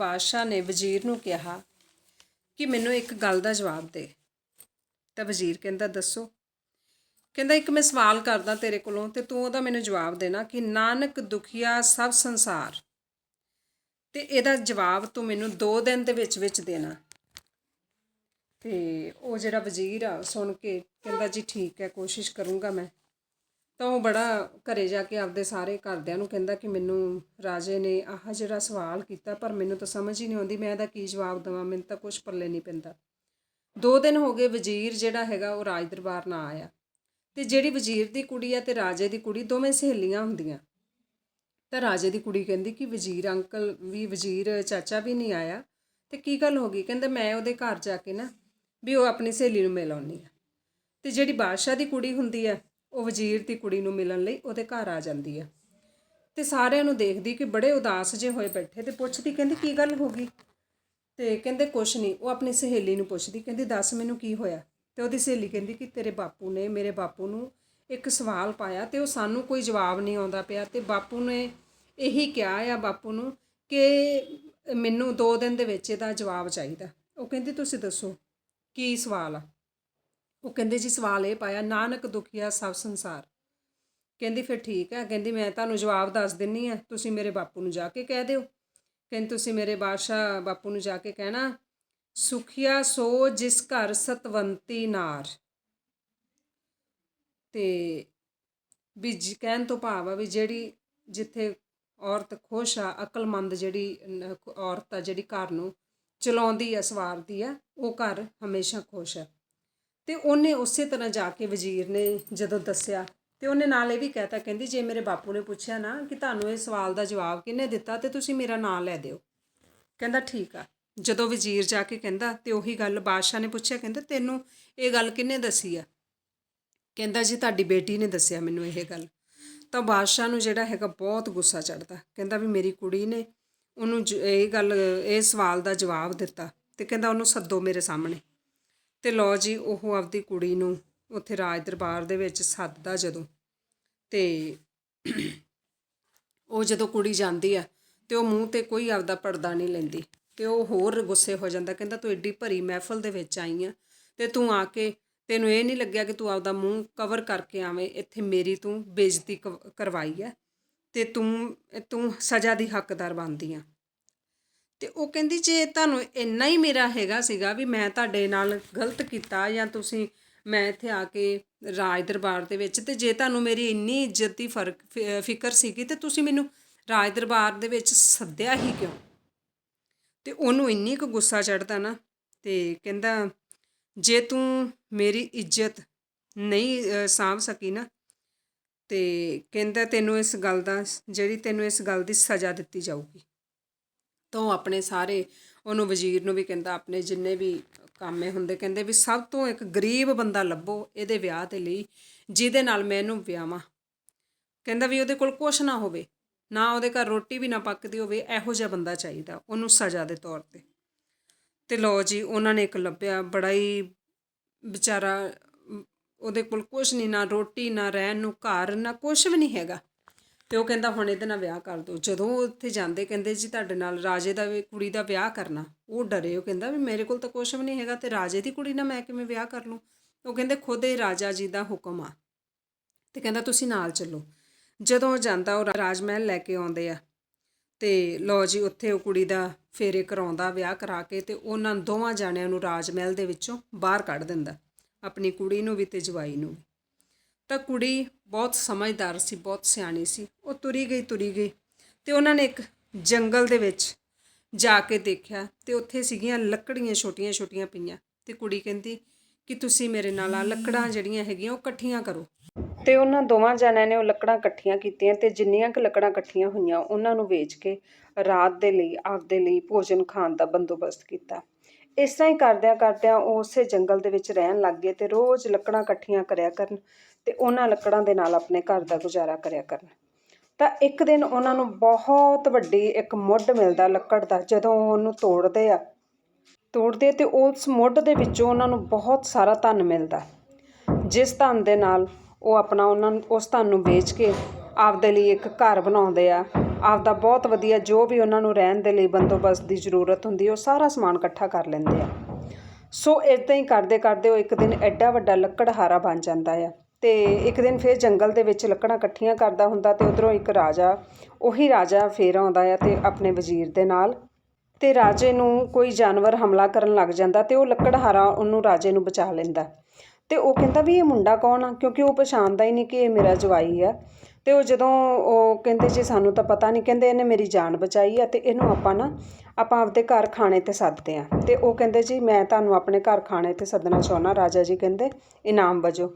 ਬਾਦਸ਼ਾਹ ਨੇ ਵਜ਼ੀਰ ਨੂੰ ਕਿਹਾ ਕਿ ਮੈਨੂੰ ਇੱਕ ਗੱਲ ਦਾ ਜਵਾਬ ਦੇ। ਤਾਂ ਵਜ਼ੀਰ ਕਹਿੰਦਾ, ਦੱਸੋ। ਕਹਿੰਦਾ, ਇੱਕ ਮੈਂ ਸਵਾਲ ਕਰਦਾ ਤੇਰੇ ਕੋਲੋਂ ਤੇ ਤੂੰ ਉਹਦਾ ਮੈਨੂੰ ਜਵਾਬ ਦੇਣਾ ਕਿ ਨਾਨਕ ਦੁਖੀਆ ਸਭ ਸੰਸਾਰ ਤੇ ਇਹਦਾ ਜਵਾਬ ਤੂੰ ਮੈਨੂੰ 2 ਦਿਨ ਦੇ ਵਿੱਚ ਵਿੱਚ ਦੇਣਾ। ਤੇ ਉਹ ਜਿਹੜਾ ਵਜ਼ੀਰ ਆ ਸੁਣ ਕੇ ਕਹਿੰਦਾ, ਜੀ ਠੀਕ ਹੈ, ਕੋਸ਼ਿਸ਼ ਕਰੂੰਗਾ ਮੈਂ। ਤਾਂ ਉਹ ਬੜਾ ਘਰੇ ਜਾ ਕੇ ਆਪਦੇ ਸਾਰੇ ਘਰਦਿਆਂ ਨੂੰ ਕਹਿੰਦਾ ਕਿ ਮੈਨੂੰ ਰਾਜੇ ਨੇ ਆਹ ਜਿਹੜਾ ਸਵਾਲ ਕੀਤਾ, ਪਰ ਮੈਨੂੰ ਤਾਂ ਸਮਝ ਹੀ ਨਹੀਂ ਆਉਂਦੀ, ਮੈਂ ਇਹਦਾ ਕੀ ਜਵਾਬ ਦੇਵਾਂ, ਮੈਨੂੰ ਤਾਂ ਕੁਝ ਪੱਲੇ ਨਹੀਂ ਪੈਂਦਾ। ਦੋ ਦਿਨ ਹੋ ਗਏ ਵਜ਼ੀਰ ਜਿਹੜਾ ਹੈਗਾ ਉਹ ਰਾਜ ਦਰਬਾਰ ਨਾ ਆਇਆ। ਤੇ ਜਿਹੜੀ ਵਜ਼ੀਰ ਦੀ ਕੁੜੀ ਆ ਤੇ ਰਾਜੇ ਦੀ ਕੁੜੀ ਦੋਵੇਂ ਸਹੇਲੀਆਂ ਹੁੰਦੀਆਂ। ਤਾਂ ਰਾਜੇ ਦੀ ਕੁੜੀ ਕਹਿੰਦੀ ਕਿ ਵਜ਼ੀਰ ਅੰਕਲ ਵੀ, ਵਜ਼ੀਰ ਚਾਚਾ ਵੀ ਨਹੀਂ ਆਇਆ। ਤੇ ਕੀ ਗੱਲ ਹੋ ਗਈ? ਕਹਿੰਦਾ ਮੈਂ ਉਹਦੇ ਘਰ ਜਾ ਕੇ ਨਾ ਵੀ ਉਹ ਆਪਣੀ ਸਹੇਲੀ ਨੂੰ ਮਿਲ ਆਉਣੀ ਆ ਤੇ ਜਿਹੜੀ ਬਾਦਸ਼ਾਹ ਦੀ ਕੁੜੀ ਹੁੰਦੀ ਆ ਉਹ ਵਜ਼ੀਰ ਦੀ ਕੁੜੀ ਨੂੰ ਮਿਲਣ ਲਈ ਉਹਦੇ ਘਰ ਆ ਜਾਂਦੀ ਆ। ਤੇ ਸਾਰਿਆਂ ਨੂੰ ਦੇਖਦੀ ਕਿ ਬੜੇ ਉਦਾਸ ਜੇ ਹੋਏ ਬੈਠੇ ਤੇ ਪੁੱਛਦੀ, ਕਹਿੰਦੀ, ਕੀ ਗੱਲ ਹੋ ਗਈ? ਤੇ ਕਹਿੰਦੇ, ਕੁਛ ਨਹੀਂ, ਉਹ ਆਪਣੀ ਸਹੇਲੀ ਨੂੰ ਪੁੱਛਦੀ, ਕਹਿੰਦੀ, ਦੱਸ ਮੈਨੂੰ ਕੀ ਹੋਇਆ? ਤੇ ਉਹਦੀ ਸਹੇਲੀ ਕਹਿੰਦੀ ਕਿ ਤੇਰੇ ਬਾਪੂ ਨੇ ਮੇਰੇ ਬਾਪੂ ਨੂੰ ਇੱਕ ਸਵਾਲ ਪਾਇਆ ਤੇ ਉਹ ਸਾਨੂੰ ਕੋਈ ਜਵਾਬ ਨਹੀਂ ਆਉਂਦਾ ਪਿਆ ਤੇ ਬਾਪੂ ਨੇ ਇਹੀ ਕਿਹਾ ਆ ਬਾਪੂ ਨੂੰ ਕਿ ਮੈਨੂੰ 2 ਦਿਨ ਦੇ ਵਿੱਚ ਇਹਦਾ ਜਵਾਬ ਚਾਹੀਦਾ। ਉਹ ਕਹਿੰਦੀ, ਤੁਸੀਂ ਦੱਸੋ, ਕੀ ਸਵਾਲ ਆ? ਉਹ ਕਹਿੰਦੇ ਜੀ ਸਵਾਲ ਇਹ ਪਾਇਆ, ਨਾਨਕ ਦੁਖੀਆ ਸਭ ਸੰਸਾਰ। ਕਹਿੰਦੀ ਫਿਰ ਠੀਕ ਹੈ, ਕਹਿੰਦੀ ਮੈਂ ਤੁਹਾਨੂੰ ਜਵਾਬ ਦੱਸ ਦਿੰਨੀ ਆ, ਤੁਸੀਂ ਮੇਰੇ ਬਾਪੂ ਨੂੰ ਜਾ ਕੇ ਕਹਿ ਦਿਓ। ਕਹਿੰਦੀ ਤੁਸੀਂ ਮੇਰੇ ਬਾਦਸ਼ਾਹ ਬਾਪੂ ਨੂੰ ਜਾ ਕੇ ਕਹਿਣਾ, ਸੁਖਿਆ ਸੋ ਜਿਸ ਘਰ ਸਤਵੰਤੀ ਨਾਰ। ਤੇ ਵੀ ਜੀ- ਕਹਿਣ ਤੋਂ ਭਾਵ ਆ ਵੀ ਜਿਹੜੀ ਜਿੱਥੇ ਔਰਤ ਖੁਸ਼ ਆ, ਅਕਲਮੰਦ ਜਿਹੜੀ ਔਰਤ ਆ ਜਿਹੜੀ ਘਰ ਨੂੰ ਚਲਾਉਂਦੀ ਆ, ਸਵਾਰਦੀ ਆ, ਉਹ ਘਰ ਹਮੇਸ਼ਾ ਖੁਸ਼ ਆ। ਤੇ ਉਹਨੇ ਉਸੇ ਤਰ੍ਹਾਂ ਜਾ ਕੇ ਵਜ਼ੀਰ ਨੇ ਜਦੋਂ ਦੱਸਿਆ, ਤੇ ਉਹਨੇ ਨਾਲ ਇਹ ਵੀ ਕਹਿਤਾ, ਕਹਿੰਦੀ ਜੇ ਮੇਰੇ ਬਾਪੂ ਨੇ ਪੁੱਛਿਆ ਨਾ ਕਿ ਤੁਹਾਨੂੰ ਇਹ ਸਵਾਲ ਦਾ ਜਵਾਬ ਕਿਹਨੇ ਦਿੱਤਾ, ਤੇ ਤੁਸੀਂ ਮੇਰਾ ਨਾਂ ਲੈ ਦਿਓ। ਕਹਿੰਦਾ, ਠੀਕ ਆ। ਜਦੋਂ ਵਜ਼ੀਰ ਜਾ ਕੇ ਕਹਿੰਦਾ, ਤੇ ਉਹੀ ਗੱਲ ਬਾਦਸ਼ਾਹ ਨੇ ਪੁੱਛਿਆ, ਕਹਿੰਦਾ, ਤੈਨੂੰ ਇਹ ਗੱਲ ਕਿਹਨੇ ਦੱਸੀ ਆ? ਕਹਿੰਦਾ, ਜੀ ਤੁਹਾਡੀ ਬੇਟੀ ਨੇ ਦੱਸਿਆ ਮੈਨੂੰ ਇਹ ਗੱਲ। ਤਾਂ ਬਾਦਸ਼ਾਹ ਨੂੰ ਜਿਹੜਾ ਹੈਗਾ ਬਹੁਤ ਗੁੱਸਾ ਚੜਦਾ ਕਹਿੰਦਾ ਵੀ ਮੇਰੀ ਕੁੜੀ ਨੇ ਉਹਨੂੰ ਜ- ਇਹ ਗੱਲ, ਇਹ ਸਵਾਲ ਦਾ ਜਵਾਬ ਦਿੱਤਾ। ਤੇ ਕਹਿੰਦਾ ਉਹਨੂੰ ਸੱਦੋ ਮੇਰੇ ਸਾਹਮਣੇ। ਤੇ ਲਓ ਜੀ, ਉਹ ਆਪਦੀ ਕੁੜੀ ਨੂੰ ਉੱਥੇ ਰਾਜ ਦਰਬਾਰ ਦੇ ਵਿੱਚ ਸੱਦਦਾ ਜਦੋਂ। ਤੇ ਉਹ ਜਦੋਂ ਕੁੜੀ ਜਾਂਦੀ ਆ, ਤੇ ਉਹ ਮੂੰਹ ਤੇ ਕੋਈ ਆਪਦਾ ਪਰਦਾ ਨਹੀਂ ਲੈਂਦੀ। ਤੇ ਉਹ ਹੋਰ ਗੁੱਸੇ ਹੋ ਜਾਂਦਾ, ਕਹਿੰਦਾ, ਤੂੰ ਐਡੀ ਭਰੀ ਮਹਿਫਲ ਦੇ ਵਿੱਚ ਆਈ ਆ, ਤੇ ਤੂੰ ਆ ਕੇ ਤੈਨੂੰ ਇਹ ਨਹੀਂ ਲੱਗਿਆ ਕਿ ਤੂੰ ਆਪਦਾ ਮੂੰਹ ਕਵਰ ਕਰਕੇ ਆਵੇਂ, ਇੱਥੇ ਮੇਰੀ ਤੂੰ ਬੇਇੱਜ਼ਤੀ ਕਵ- ਕਰਵਾਈ ਆ, ਤੇ ਤੂੰ ਤੂੰ ਸਜ਼ਾ ਦੀ ਹੱਕਦਾਰ ਬਣਦੀ ਆ। ਤੇ ਉਹ ਕਹਿੰਦੀ ਜੇ ਤੁਹਾਨੂੰ ਇੰਨਾ ਹੀ ਮੇਰਾ ਹੈਗਾ ਸੀਗਾ ਵੀ ਮੈਂ ਤੁਹਾਡੇ ਨਾਲ ਗਲਤ ਕੀਤਾ ਜਾਂ ਤੁਸੀਂ ਮੈਂ ਇੱਥੇ ਆ ਕੇ ਰਾਜ ਦਰਬਾਰ ਦੇ ਵਿੱਚ ਤੇ ਜੇ ਤੁਹਾਨੂੰ ਮੇਰੀ ਇੰਨੀ ਇੱਜ਼ਤ ਦੀ ਫ਼ਰਕ, ਫਿ- ਫਿਕਰ ਸੀਗੀ ਤੇ ਤੁਸੀਂ ਮੈਨੂੰ ਰਾਜ ਦਰਬਾਰ ਦੇ ਵਿੱਚ ਸੱਦਿਆ ਹੀ ਕਿਉਂ? ਤੇ ਉਹਨੂੰ ਇੰਨੀ ਕੁ ਗੁੱਸਾ ਚੜਦਾ ਨਾ ਤੇ ਕਹਿੰਦਾ, ਜੇ ਤੂੰ ਮੇਰੀ ਇੱਜ਼ਤ ਨਹੀਂ ਸਾਂਭ ਸਕੀ ਨਾ ਤੇ ਕਹਿੰਦਾ ਤੈਨੂੰ ਇਸ ਗੱਲ ਦਾ, ਜਿਹੜੀ ਤੈਨੂੰ ਇਸ ਗੱਲ ਦੀ ਸਜ਼ਾ ਦਿੱਤੀ ਜਾਊਗੀ। ਤਾਂ ਉਹ ਆਪਣੇ ਸਾਰੇ ਉਹਨੂੰ ਵਜ਼ੀਰ ਨੂੰ ਵੀ ਕਹਿੰਦਾ, ਆਪਣੇ ਜਿੰਨੇ ਵੀ ਕਾਮੇ ਹੁੰਦੇ, ਕਹਿੰਦੇ ਵੀ ਸਭ ਤੋਂ ਇੱਕ ਗਰੀਬ ਬੰਦਾ ਲੱਭੋ ਇਹਦੇ ਵਿਆਹ ਦੇ ਲਈ, ਜਿਹਦੇ ਨਾਲ ਮੈਂ ਇਹਨੂੰ ਵਿਆਹਾਂ। ਕਹਿੰਦਾ ਵੀ ਉਹਦੇ ਕੋਲ ਕੁਛ ਨਾ ਹੋਵੇ, ਨਾ ਉਹਦੇ ਘਰ ਰੋਟੀ ਵੀ ਨਾ ਪੱਕਦੀ ਹੋਵੇ, ਇਹੋ ਜਿਹਾ ਬੰਦਾ ਚਾਹੀਦਾ, ਉਹਨੂੰ ਸਜ਼ਾ ਦੇ ਤੌਰ ਤੇ। ਤੇ ਲਓ ਜੀ, ਉਹਨਾਂ ਨੇ ਇੱਕ ਲੱਭਿਆ, ਬੜਾ ਹੀ ਵਿਚਾਰਾ, ਉਹਦੇ ਕੋਲ ਕੁਛ ਨਹੀਂ, ਨਾ ਰੋਟੀ, ਨਾ ਰਹਿਣ ਨੂੰ ਘਰ, ਨਾ ਕੁਛ ਵੀ ਨਹੀਂ ਹੈਗਾ। ਤੇ ਉਹ ਕਹਿੰਦਾ ਹੁਣ ਇਹਦੇ ਨਾਲ ਵਿਆਹ ਕਰ ਦੋ। ਜਦੋਂ ਉਹ ਉੱਥੇ ਜਾਂਦੇ ਕਹਿੰਦੇ ਜੀ ਤੁਹਾਡੇ ਨਾਲ ਰਾਜੇ ਦਾ ਵੀ, ਕੁੜੀ ਦਾ ਵਿਆਹ ਕਰਨਾ। ਉਹ ਡਰੇ, ਉਹ ਕਹਿੰਦਾ ਵੀ ਮੇਰੇ ਕੋਲ ਤਾਂ ਕੁਛ ਵੀ ਨਹੀਂ ਹੈਗਾ ਤੇ ਰਾਜੇ ਦੀ ਕੁੜੀ ਨਾਲ ਮੈਂ ਕਿਵੇਂ ਵਿਆਹ ਕਰ ਲੂੰ? ਉਹ ਕਹਿੰਦੇ ਖੁਦ ਇਹ ਰਾਜਾ ਜੀ ਦਾ ਹੁਕਮ ਆ। ਤੇ ਕਹਿੰਦਾ ਤੁਸੀਂ ਨਾਲ ਚੱਲੋ। ਜਦੋਂ ਉਹ ਜਾਂਦਾ ਉਹ ਰਾਜ ਮਹਿਲ ਲੈ ਕੇ ਆਉਂਦੇ ਆ। ਤੇ ਲਓ ਜੀ ਉੱਥੇ ਉਹ ਕੁੜੀ ਦਾ ਫੇਰੇ ਕਰਾਉਂਦਾ ਵਿਆਹ ਕਰਾ ਕੇ ਤੇ ਉਹਨਾਂ ਦੋਵਾਂ ਜਾਣਿਆਂ ਨੂੰ ਰਾਜ ਮਹਿਲ ਦੇ ਵਿੱਚੋਂ ਬਾਹਰ ਕੱਢ ਦਿੰਦਾ। ਆਪਣੀ ਕੁੜੀ ਨੂੰ ਵੀ ਤੇ ਜਵਾਈ ਨੂੰ ਵੀ। ਤਾਂ ਕੁੜੀ ਬਹੁਤ ਸਮਝਦਾਰ ਸੀ, ਬਹੁਤ ਸਿਆਣੀ ਸੀ। ਉਹ ਤੁਰੀ ਗਈ ਤੁਰੀ ਗਈ ਤੇ ਉਹਨਾਂ ਨੇ ਇੱਕ ਜੰਗਲ ਦੇ ਵਿੱਚ ਜਾ ਕੇ ਦੇਖਿਆ ਤੇ ਉੱਥੇ ਸੀਗੀਆਂ ਲੱਕੜੀਆਂ ਛੋਟੀਆਂ ਛੋਟੀਆਂ ਪਈਆਂ ਤੇ ਕੁੜੀ ਕਹਿੰਦੀ ਕਿ ਤੁਸੀਂ ਮੇਰੇ ਨਾਲ ਆ ਲੱਕੜਾਂ ਜਿਹੜੀਆਂ ਹੈਗੀਆਂ ਉਹ ਇਕੱਠੀਆਂ ਕਰੋ। ਤੇ ਉਹਨਾਂ ਦੋਵਾਂ ਜਣਿਆਂ ਨੇ ਉਹ ਲੱਕੜਾਂ ਇਕੱਠੀਆਂ ਕੀਤੀਆਂ ਤੇ ਜਿੰਨੀਆਂ ਕੁ ਲੱਕੜਾਂ ਇਕੱਠੀਆਂ ਹੋਈਆਂ, ਉਹਨਾਂ ਨੂੰ ਵੇਚ ਕੇ ਰਾਤ ਦੇ ਲਈ ਆਪਦੇ ਲਈ ਭੋਜਨ ਖਾਣ ਦਾ ਬੰਦੋਬਸਤ ਕੀਤਾ। ਇਸ ਤਰ੍ਹਾਂ ਹੀ ਕਰਦਿਆਂ ਕਰਦਿਆਂ ਉਹ ਉਸੇ ਜੰਗਲ ਦੇ ਵਿੱਚ ਰਹਿਣ ਲੱਗ ਗਏ ਤੇ ਰੋਜ਼ ਲੱਕੜਾਂ ਇਕੱਠੀਆਂ ਕਰਿਆ ਕਰਨ ਤੇ ਉਹਨਾਂ ਲੱਕੜਾਂ ਦੇ ਨਾਲ ਆਪਣੇ ਘਰ ਦਾ ਗੁਜ਼ਾਰਾ ਕਰਿਆ ਕਰਨ। ਤਾਂ ਇੱਕ ਦਿਨ ਉਹਨਾਂ ਨੂੰ ਬਹੁਤ ਵੱਡੀ ਇੱਕ ਮੁੱਢ ਮਿਲਦਾ ਲੱਕੜ ਦਾ, ਜਦੋਂ ਉਹ ਉਹਨੂੰ ਤੋੜਦੇ ਆ। ਤੋੜਦੇ ਤੇ ਉਸ ਮੁੱਢ ਦੇ ਵਿੱਚੋਂ ਉਹਨਾਂ ਨੂੰ ਬਹੁਤ ਸਾਰਾ ਧਨ ਮਿਲਦਾ। ਜਿਸ ਧਨ ਦੇ ਨਾਲ ਉਹ ਆਪਣਾ ਉਹਨਾਂ ਉਸ ਧਨ ਨੂੰ ਵੇਚ ਕੇ ਆਪਦੇ ਲਈ ਇੱਕ ਘਰ ਬਣਾਉਂਦੇ ਆ। ਆਪਦਾ ਬਹੁਤ ਵਧੀਆ ਜੋ ਵੀ ਉਹਨਾਂ ਨੂੰ ਰਹਿਣ ਦੇ ਲਈ ਬੰਦੋਬਸਤ ਦੀ ਜ਼ਰੂਰਤ ਹੁੰਦੀ, ਉਹ ਸਾਰਾ ਸਮਾਨ ਇਕੱਠਾ ਕਰ ਲੈਂਦੇ ਆ। ਸੋ ਇਦਾਂ ਹੀ ਕਰਦੇ ਕਰਦੇ ਉਹ ਇੱਕ ਦਿਨ ਐਡਾ ਵੱਡਾ ਲੱਕੜਹਾਰਾ ਬਣ ਜਾਂਦਾ ਆ ਤੇ ਇੱਕ ਦਿਨ ਫਿਰ ਜੰਗਲ ਦੇ ਵਿੱਚ ਲੱਕੜਾਂ ਇਕੱਠੀਆਂ ਕਰਦਾ ਹੁੰਦਾ ਤੇ ਉਧਰੋਂ ਇੱਕ ਰਾਜਾ, ਉਹੀ ਰਾਜਾ ਫੇਰ ਆਉਂਦਾ ਆ ਤੇ ਆਪਣੇ ਵਜ਼ੀਰ ਦੇ ਨਾਲ ਤੇ ਰਾਜੇ ਨੂੰ ਕੋਈ ਜਾਨਵਰ ਹਮਲਾ ਕਰਨ ਲੱਗ ਜਾਂਦਾ ਤੇ ਉਹ ਲੱਕੜਹਾਰਾ ਉਹਨੂੰ ਰਾਜੇ ਨੂੰ ਬਚਾ ਲੈਂਦਾ। ਤੇ ਉਹ ਕਹਿੰਦਾ ਵੀ ਇਹ ਮੁੰਡਾ ਕੌਣ ਆ? ਕਿਉਂਕਿ ਉਹ ਪਛਾਣਦਾ ਹੀ ਨਹੀਂ ਕਿ ਇਹ ਮੇਰਾ ਜਵਾਈ ਆ। ਅਤੇ ਉਹ ਜਦੋਂ ਉਹ ਕਹਿੰਦੇ ਜੀ ਸਾਨੂੰ ਤਾਂ ਪਤਾ ਨਹੀਂ, ਕਹਿੰਦੇ ਇਹਨੇ ਮੇਰੀ ਜਾਨ ਬਚਾਈ ਆ ਅਤੇ ਇਹਨੂੰ ਆਪਾਂ ਨਾ, ਆਪਾਂ ਆਪਦੇ ਘਰ ਖਾਣੇ ਤੇ ਸੱਦਦੇ ਹਾਂ ਅਤੇ ਉਹ ਕਹਿੰਦੇ ਜੀ, ਮੈਂ ਤੁਹਾਨੂੰ ਆਪਣੇ ਘਰ ਖਾਣੇ ਤੇ ਸੱਦਣਾ ਚਾਹੁੰਦਾ, ਰਾਜਾ ਜੀ ਕਹਿੰਦੇ, ਇਨਾਮ ਵਜੋਂ।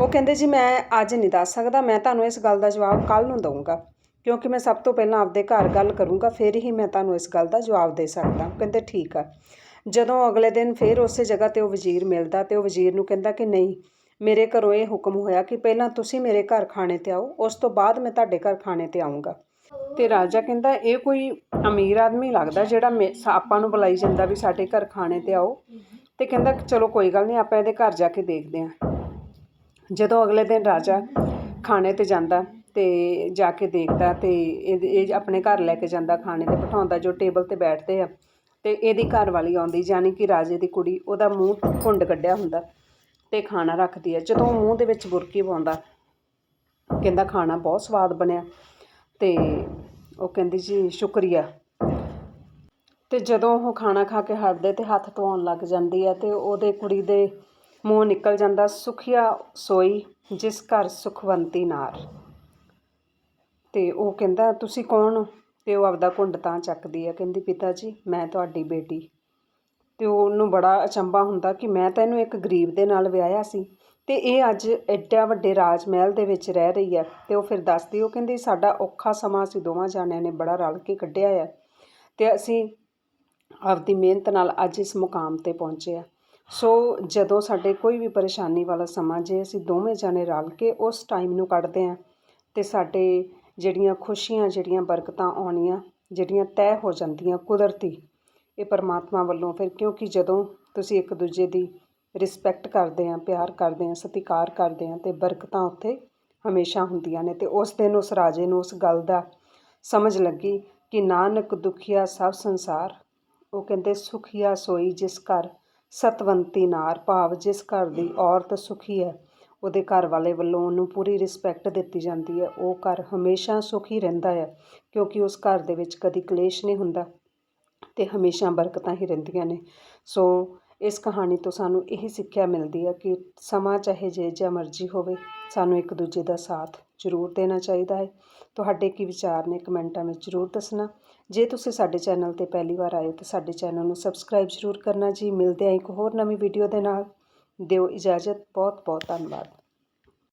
ਉਹ ਕਹਿੰਦੇ ਜੀ, ਮੈਂ ਅੱਜ ਨਹੀਂ ਦੱਸ ਸਕਦਾ, ਮੈਂ ਤੁਹਾਨੂੰ ਇਸ ਗੱਲ ਦਾ ਜਵਾਬ ਕੱਲ੍ਹ ਨੂੰ ਦਊਂਗਾ। ਕਿਉਂਕਿ ਮੈਂ ਸਭ ਤੋਂ ਪਹਿਲਾਂ ਆਪਦੇ ਘਰ ਗੱਲ ਕਰੂੰਗਾ, ਫਿਰ ਹੀ ਮੈਂ ਤੁਹਾਨੂੰ ਇਸ ਗੱਲ ਦਾ ਜਵਾਬ ਦੇ ਸਕਦਾ। ਕਹਿੰਦੇ, ਠੀਕ ਆ। ਜਦੋਂ ਅਗਲੇ ਦਿਨ ਫਿਰ ਉਸੇ ਜਗ੍ਹਾ ਤੇ ਉਹ ਵਜ਼ੀਰ ਮਿਲਦਾ ਤੇ ਉਹ ਵਜ਼ੀਰ ਨੂੰ ਕਹਿੰਦਾ ਕਿ ਨਹੀਂ ਮੇਰੇ ਘਰੋਂ ਇਹ ਹੁਕਮ ਹੋਇਆ ਕਿ ਪਹਿਲਾਂ ਤੁਸੀਂ ਮੇਰੇ ਘਰ ਖਾਣੇ ਤੇ ਆਓ, ਉਸ ਤੋਂ ਬਾਅਦ ਮੈਂ ਤੁਹਾਡੇ ਘਰ ਖਾਣੇ ਤੇ ਆਉਂਗਾ ਤੇ ਰਾਜਾ ਕਹਿੰਦਾ, ਇਹ ਕੋਈ ਅਮੀਰ ਆਦਮੀ ਲੱਗਦਾ ਜਿਹੜਾ ਮੇ- ਆਪਾਂ ਨੂੰ ਬੁਲਾਈ ਜਾਂਦਾ ਵੀ ਸਾਡੇ ਘਰ ਖਾਣੇ ਤੇ ਆਓ। ਤੇ ਕਹਿੰਦਾ, ਚਲੋ ਕੋਈ ਗੱਲ ਨਹੀਂ, ਆਪਾਂ ਇਹਦੇ ਘਰ ਜਾ ਕੇ ਦੇਖਦੇ ਹਾਂ ਜਦੋਂ ਅਗਲੇ ਦਿਨ ਰਾਜਾ ਖਾਣੇ ਤੇ ਜਾਂਦਾ ਤੇ ਜਾ ਕੇ ਦੇਖਦਾ ਤੇ ਇਹ ਇਹ ਆਪਣੇ ਘਰ ਲੈ ਕੇ ਜਾਂਦਾ ਖਾਣੇ ਤੇ, ਬਿਠਾਉਂਦਾ ਜੋ ਟੇਬਲ ਤੇ ਬੈਠਦੇ ਆ। ਤੇ ਇਹਦੀ ਘਰ ਵਾਲੀ ਆਉਂਦੀ, ਯਾਨੀ ਕਿ ਰਾਜੇ ਦੀ ਕੁੜੀ, ਉਹਦਾ ਮੂੰਹ ਘੁੰਡ ਕੱਢਿਆ ਹੁੰਦਾ। ਤੇ ਖਾਣਾ ਰੱਖਦੀ ਹੈ ਜਦੋਂ ਉਹ ਮੂੰਹ ਦੇ ਵਿੱਚ ਬੁਰਕੀ ਪਾਉਂਦਾ, ਕਹਿੰਦਾ ਖਾਣਾ ਬਹੁਤ ਸਵਾਦ ਬਣਿਆ ਤੇ ਉਹ ਕਹਿੰਦੀ ਜੀ ਸ਼ੁਕਰੀਆ। ਤੇ ਜਦੋਂ ਉਹ ਖਾਣਾ ਖਾ ਕੇ ਹਟਦੇ ਤੇ ਹੱਥ ਧੋਣ ਲੱਗ ਜਾਂਦੀ ਹੈ ਤੇ ਉਹਦੇ ਕੁੜੀ ਦੇ ਮੂੰਹ ਨਿਕਲ ਜਾਂਦਾ ਸੁਖੀਆ ਸੋਈ, ਜਿਸ ਘਰ ਸੁਖਵੰਤੀ ਨਾਰ। ਤੇ ਉਹ ਕਹਿੰਦਾ, ਤੁਸੀਂ ਕੌਣ ਹੋ? ਤੇ ਉਹ ਆਪਦਾ ਘੁੰਡ ਤਾਂ ਚੱਕਦੀ ਹੈ ਕਹਿੰਦੀ, ਪਿਤਾ ਜੀ, ਮੈਂ ਤੁਹਾਡੀ ਬੇਟੀ। ਅਤੇ ਉਹਨੂੰ ਬੜਾ ਅਚੰਭਾ ਹੁੰਦਾ ਕਿ ਮੈਂ ਤਾਂ ਇਹਨੂੰ ਇੱਕ ਗਰੀਬ ਦੇ ਨਾਲ ਵਿਆਹਿਆ ਸੀ। ਅਤੇ ਇਹ ਅੱਜ ਐਡਾ ਵੱਡੇ ਰਾਜ ਮਹਿਲ ਦੇ ਵਿੱਚ ਰਹਿ ਰਹੀ ਹੈ ਅਤੇ ਉਹ ਫਿਰ ਦੱਸਦੀ, ਉਹ ਕਹਿੰਦੀ, ਸਾਡਾ ਔਖਾ ਸਮਾਂ ਅਸੀਂ ਦੋਵਾਂ ਜਾਣਿਆਂ ਨੇ ਬੜਾ ਰਲ ਕੇ ਕੱਢਿਆ ਹੈ ਅਤੇ ਅਸੀਂ ਆਪਦੀ ਮਿਹਨਤ ਨਾਲ ਅੱਜ ਇਸ ਮੁਕਾਮ ਤੇ ਪਹੁੰਚੇ ਆ। ਸੋ ਜਦੋਂ ਸਾਡੇ ਕੋਈ ਵੀ ਪਰੇਸ਼ਾਨੀ ਵਾਲਾ ਸਮਾਂ, ਜੇ ਅਸੀਂ ਦੋਵੇਂ ਜਾਣੇ ਰਲ ਕੇ ਉਸ ਟਾਈਮ ਨੂੰ ਕੱਢਦੇ ਹਾਂ ਅਤੇ ਸਾਡੇ ਜਿਹੜੀਆਂ ਖੁਸ਼ੀਆਂ, ਜਿਹੜੀਆਂ ਬਰਕਤਾਂ ਆਉਣੀਆਂ, ਜਿਹੜੀਆਂ ਤੈਅ ਹੋ ਜਾਂਦੀਆਂ ਕੁਦਰਤੀ ਇਹ ਪਰਮਾਤਮਾ ਵੱਲੋਂ ਫਿਰ ਕਿਉਂਕਿ ਜਦੋਂ ਤੁਸੀਂ ਇੱਕ ਦੂਜੇ ਦੀ ਰਿਸਪੈਕਟ ਕਰਦੇ ਆ ਪਿਆਰ ਕਰਦੇ ਆ ਸਤਿਕਾਰ ਕਰਦੇ ਆ ਤੇ ਬਰਕਤਾਂ ਉੱਥੇ ਹਮੇਸ਼ਾ ਹੁੰਦੀਆਂ ਨੇ ਤੇ ਉਸ ਦਿਨ ਉਸ ਰਾਜੇ ਨੂੰ ਉਸ ਗੱਲ ਦਾ ਸਮਝ ਲੱਗੀ ਕਿ ਨਾਨਕ ਦੁਖੀਆ ਸਭ ਸੰਸਾਰ, ਉਹ ਕਹਿੰਦੇ ਸੁਖੀਆ ਸੋਈ ਜਿਸ ਘਰ ਸਤਵੰਤੀ ਨਾਰ ਭਾਵ ਜਿਸ ਘਰ ਦੀ ਔਰਤ ਸੁਖੀ ਹੈ, ਉਹਦੇ ਘਰ ਵਾਲੇ ਵੱਲੋਂ ਉਹਨੂੰ ਪੂਰੀ ਰਿਸਪੈਕਟ ਦਿੱਤੀ ਜਾਂਦੀ ਹੈ, ਉਹ ਘਰ ਹਮੇਸ਼ਾ ਸੁਖੀ ਰਹਿੰਦਾ ਹੈ ਕਿਉਂਕਿ ਉਸ ਘਰ ਦੇ ਵਿੱਚ ਕਦੀ ਕਲੇਸ਼ ਨਹੀਂ ਹੁੰਦਾ। ਤੇ ਹਮੇਸ਼ਾ ਬਰਕਤਾਂ ਹੀ ਰਹਿੰਦੀਆਂ ਨੇ। ਸੋ ਇਸ ਕਹਾਣੀ ਤੋਂ ਸਾਨੂੰ ਇਹੀ ਸਿੱਖਿਆ ਮਿਲਦੀ ਹੈ ਕਿ ਸਮਾਂ ਚਾਹੇ ਜੇ ਜਿਹਾ ਮਰਜ਼ੀ ਹੋਵੇ, ਸਾਨੂੰ ਇੱਕ ਦੂਜੇ ਦਾ ਸਾਥ ਜ਼ਰੂਰ ਦੇਣਾ ਚਾਹੀਦਾ ਹੈ। ਤੁਹਾਡੇ ਕੀ ਵਿਚਾਰ ਨੇ ਕਮੈਂਟਾਂ ਵਿੱਚ ਜ਼ਰੂਰ ਦੱਸਣਾ। ਜੇ ਤੁਸੀਂ ਸਾਡੇ ਚੈਨਲ ਤੇ ਪਹਿਲੀ ਵਾਰ ਆਏ ਤਾਂ ਸਾਡੇ ਚੈਨਲ ਨੂੰ ਸਬਸਕ੍ਰਾਈਬ ਜ਼ਰੂਰ ਕਰਨਾ ਜੀ। ਮਿਲਦੇ ਹਾਂ ਇੱਕ ਹੋਰ ਨਵੀਂ ਵੀਡੀਓ ਦੇ ਨਾਲ। ਦਿਓ ਇਜਾਜ਼ਤ। ਬਹੁਤ ਬਹੁਤ ਧੰਨਵਾਦ।